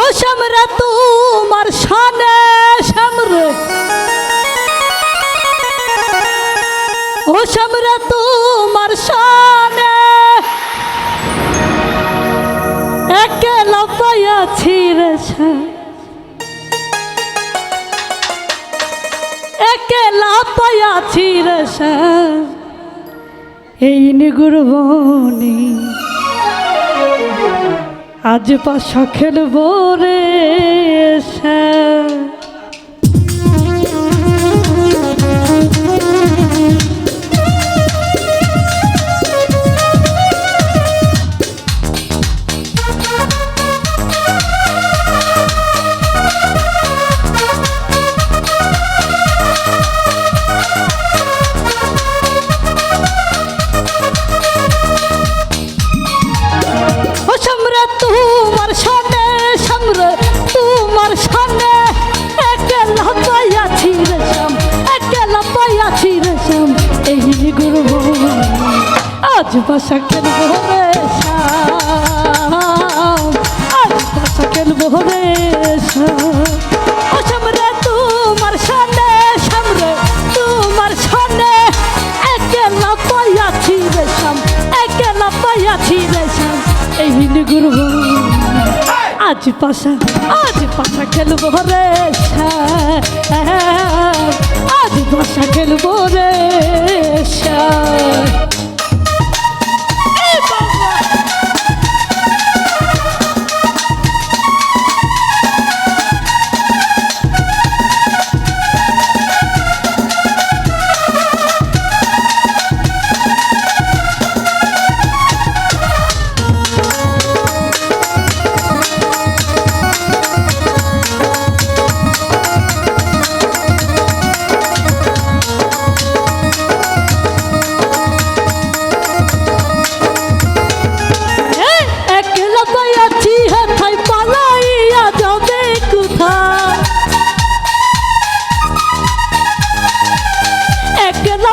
ও সামরা তোমার সানে সামরে। ও সামরা তোমার সানে রে সা। একেলা পাইয়াছি রে সা। এই নিগুরবনি আজ পাশা খেলব রে আজ বাসা খেলব রে শ্যাম। আজ বাসা খেলব রে শ্যাম। ও সামরে তোমার সামনে সামরে তোমার সামনে একেলা পাইয়াছি রে শ্যাম। একেলা পাইয়াছি রে শ্যাম। এই গুরু আজ পাশা আজ পাশা খেলব রে আজ পাশা খেলব রে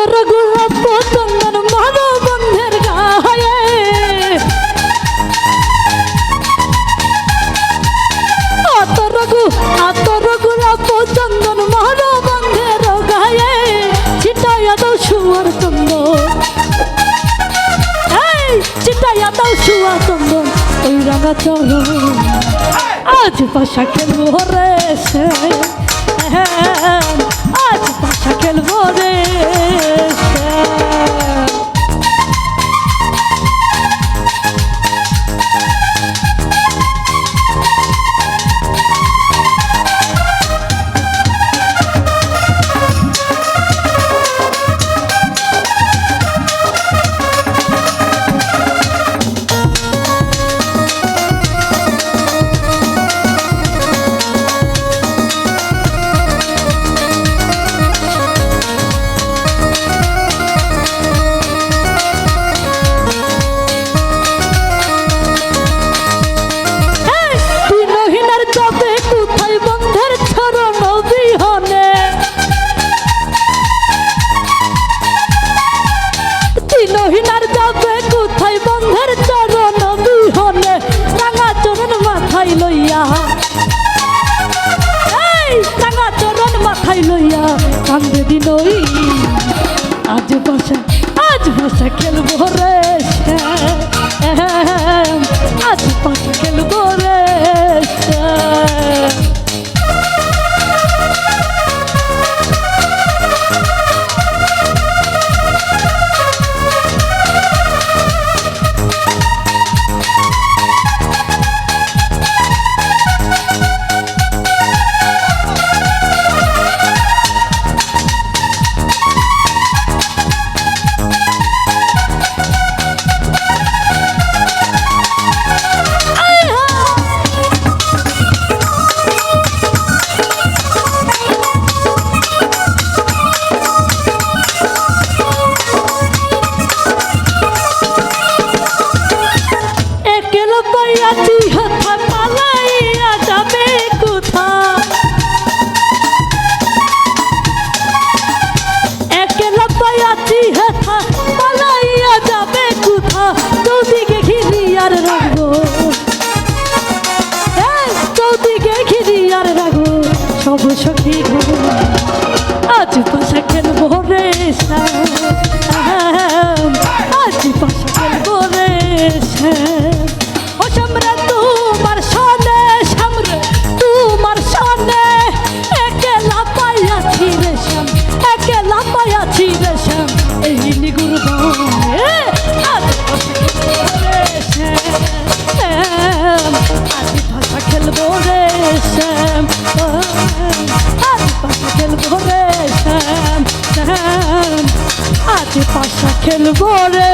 আতর গোলাপ চন্দন মাধব গায়ে। আতর গু আতর গোলাপ চন্দন মাধব গায়ে। চিটাইয়া দাও সুয়ার চন্দন চিটাইয়া দাও সুয়া চন্দন ওই রাঙা চল আজ পাশা খেলব রে সে কান্দে দিনই। আজ বসা একেলা আজ রে